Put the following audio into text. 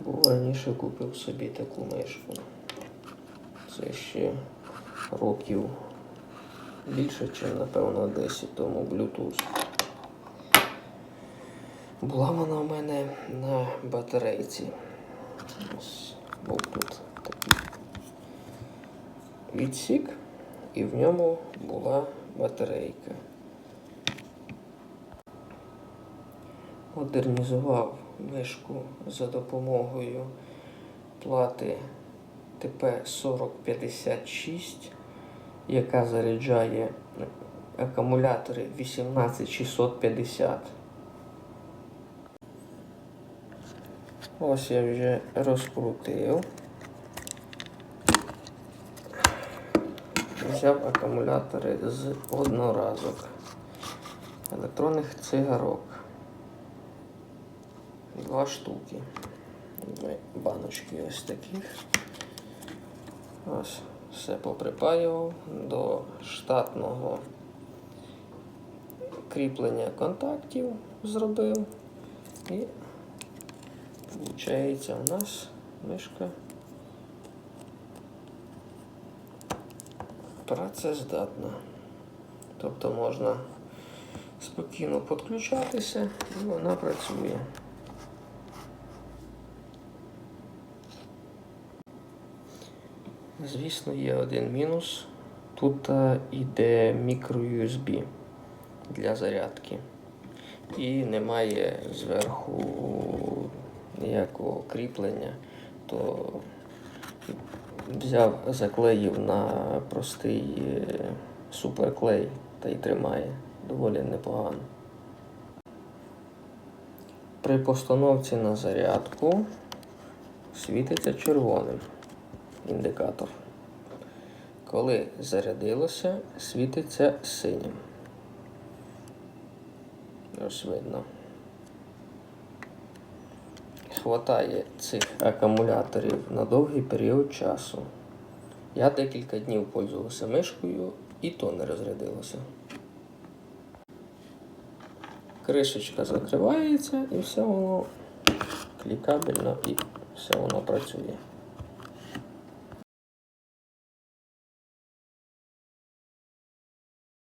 був раніше купив собі таку мишку. Це ще років більше, ніж, напевно, 10 тому Bluetooth. Була вона в мене на батарейці. Ось був тут такий відсік, і в ньому була батарейка. Модернізував мишку за допомогою плати ТП-4056, яка заряджає акумулятори 18650. Ось я вже розкрутив. Взяв акумулятори з одноразок електронних цигарок. Два штуки. Баночки ось таких. Ось все поприпаював до штатного кріплення контактів зробив. І виходить у нас мишка працездатна. Тобто можна спокійно підключатися і вона працює. Звісно, є один мінус. Тут е, іде мікро-USB для зарядки. І немає зверху ніякого кріплення, то взяв, заклеїв на простий е, суперклей та й тримає доволі непогано. При постановці на зарядку світиться червоним індикатор. Коли зарядилося, світиться синім. Ось видно. Хватає цих акумуляторів на довгий період часу. Я декілька днів пользувався мишкою і то не розрядилося. Кришечка закривається і все воно клікабельно і все воно працює.